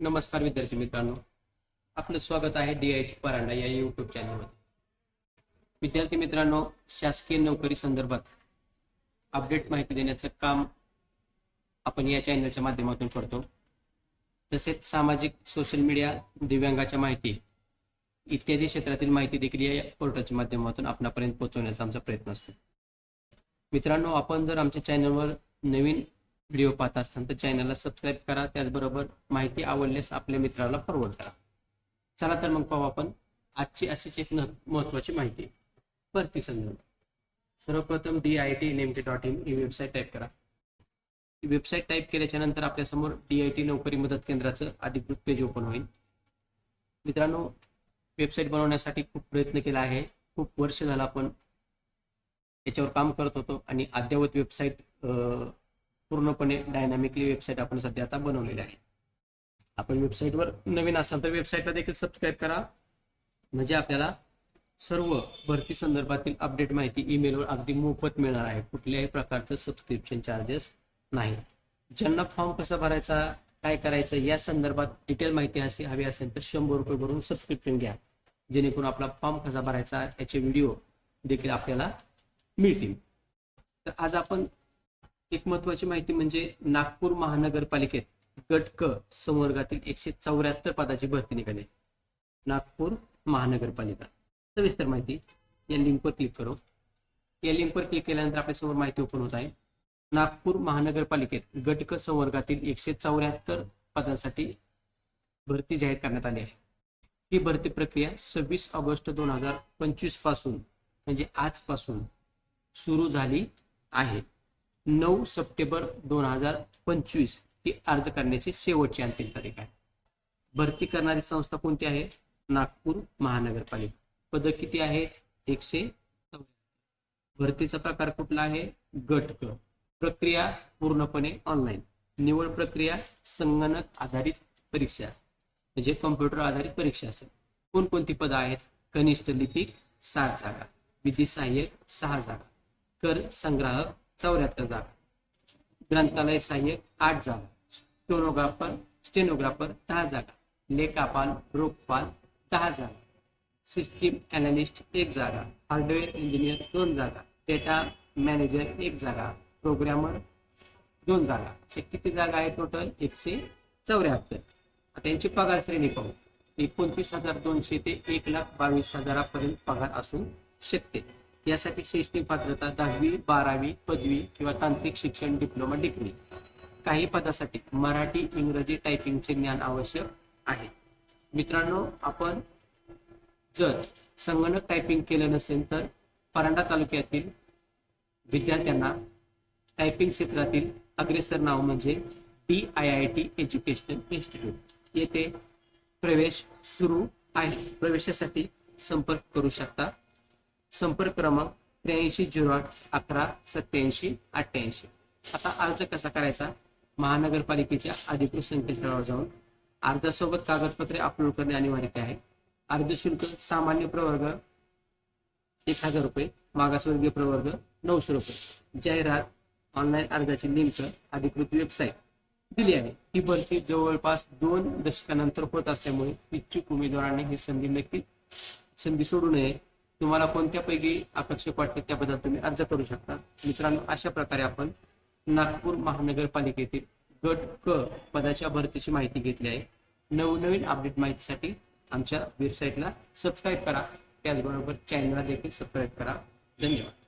नमस्कार विद्यार्थी मित्रांनो. आपलं स्वागत आहे डी आय टी परांडा या यूट्यूब चॅनलमध्ये विद्यार्थी मित्रांनो शासकीय नोकरी संदर्भात अपडेट माहिती देण्याचं काम आपण या चॅनलच्या माध्यमातून करतो. तसेच सामाजिक सोशल मीडिया दिव्यांगाच्या माहिती इत्यादी क्षेत्रातील माहिती देखील या पोर्टलच्या माध्यमातून आपणापर्यंत पोहोचवण्याचा आमचा प्रयत्न असतो. मित्रांनो आपण जर आमच्या चॅनलवर नवीन व्हिडिओ पाहत असताना तर चॅनलला सबस्क्राईब करा. त्याचबरोबर माहिती आवडल्यास आपल्या मित्राला फॉरवर्ड करा. चला तर मग पाहू आपण आजची अशीच एक महत्वाची माहिती. भरती संदर्भ. सर्वप्रथम डी आय टी नेमके डॉट इन ही वेबसाईट टाईप करा. वेबसाईट टाईप केल्याच्यानंतर आपल्यासमोर डी आय टी नोकरी मदत केंद्राचं अधिकृत पेज ओपन होईल. मित्रांनो वेबसाईट बनवण्यासाठी खूप प्रयत्न केला आहे. खूप वर्ष झालं आपण याच्यावर काम करत होतो आणि अद्ययावत वेबसाईट पूर्णपणे डायनामिकली वेबसाईट आपण सध्या आता बनवलेली आहे. आपण वेबसाईटवर नवीन असाल तर वेबसाईटला देखील सबस्क्राईब करा. म्हणजे आपल्याला सर्व भरती संदर्भातील अपडेट माहिती ईमेलवर अगदी मोफत मिळणार आहे. कुठल्याही प्रकारचं सबस्क्रिप्शन चार्जेस नाही. ज्यांना फॉर्म कसा भरायचा काय करायचं या संदर्भात डिटेल माहिती अशी हवी असेल तर शंभर रुपये भरून सबस्क्रिप्शन घ्या. जेणेकरून आपला फॉर्म कसा भरायचा याचे व्हिडिओ देखील आपल्याला मिळतील. तर आज आपण एक महत्वाची माहिती म्हणजे नागपूर महानगरपालिकेत गट क संवर्गातील एकशे चौऱ्याहत्तर पदाची भरती निघाली. नागपूर महानगरपालिका. सविस्तर माहिती या लिंकवर क्लिक करू. या लिंकवर क्लिक केल्यानंतर आपल्यासमोर माहिती ओपन होत आहे. नागपूर महानगरपालिकेत गट क संवर्गातील एकशे चौऱ्याहत्तर पदांसाठी भरती जाहीर करण्यात आली आहे. ही भरती प्रक्रिया सव्वीस ऑगस्ट दोन हजार पंचवीसपासून म्हणजे आजपासून सुरू झाली आहे. नऊ सप्टेंबर दोन हजार पंचवीस ही अर्ज करण्याची शेवटची अंतिम तारीख आहे. भरती करणारी संस्था कोणती आहे? नागपूर महानगरपालिका. पद किती आहेत? एकशे भरतीचा प्रकार कुठला आहे? गट क प्रक्रिया पूर्णपणे ऑनलाईन निवड प्रक्रिया संगणक आधारित परीक्षा. म्हणजे कॉम्प्युटर आधारित परीक्षा असेल. कोणकोणती पदं आहेत? कनिष्ठ लिपिक सात जागा. विधी सहाय्यक सहा जागा. कर संग्राहक चौऱ्याहत्तर जागा. ग्रंथालय सहाय्यक आठ जागा. स्टोनोग्राफर स्टेनोग्राफर दहा जागा. लेखापाल रोखपाल दहा जागा. सिस्टीम अनालिस्ट एक जागा. हार्डवेअर इंजिनियर दोन जागा. डेटा मॅनेजर एक जागा. प्रोग्रॅमर दोन जागा. असे किती जागा आहे टोटल एकशे चौऱ्याहत्तर. आता यांची पगार श्रेणी पाहू. एकोणतीस हजार दोनशे ते एक लाख बावीस हजारापर्यंत पगार असू शकते. यासाठी शैक्षणिक पात्रता दहावी बारावी पदवी किंवा तांत्रिक शिक्षण डिप्लोमा डिग्री. काही पदासाठी मराठी इंग्रजी टायपिंगचे ज्ञान आवश्यक आहे. मित्रांनो आपण जर संगणक टायपिंग केलं नसेल तर परांडा तालुक्यातील विद्यार्थ्यांना टायपिंग क्षेत्रातील अग्रेसर नाव म्हणजे D I I T educational institute येथे प्रवेश सुरू आहे. प्रवेशासाठी संपर्क करू शकता. संपर्क क्रमांक त्र्याऐंशी झिरो आठ अकरा सत्याऐंशी अठ्ठ्याऐंशी. आता अर्ज कसा करायचा? महानगरपालिकेच्या अधिकृत संकेतस्थळावर जाऊन अर्जासोबत कागदपत्रे अपलोड करणे अनिवार्य आहे. अर्ज शुल्क सामान्य प्रवर्ग एक हजार रुपये मागासवर्गीय प्रवर्ग नऊशे रुपये. जाहिरात ऑनलाईन अर्जाची लिंक अधिकृत वेबसाईट दिली आहे. ही भरती जवळपास दोन दशकानंतर होत असल्यामुळे इच्छुक उमेदवारांनी ही संधी नक्की संधी सोडू नये. तुम्हाला कोणत्यापैकी आकर्षक वाटते त्याबद्दल तुम्ही अर्ज करू शकता. मित्रांनो अशा प्रकारे आपण नागपूर महानगरपालिकेतील गट क पदाच्या भरतीची माहिती घेतली आहे. नवनवीन अपडेट माहितीसाठी आमच्या वेबसाईटला सबस्क्राईब करा. त्याचबरोबर चॅनलला देखील सबस्क्राईब करा. धन्यवाद.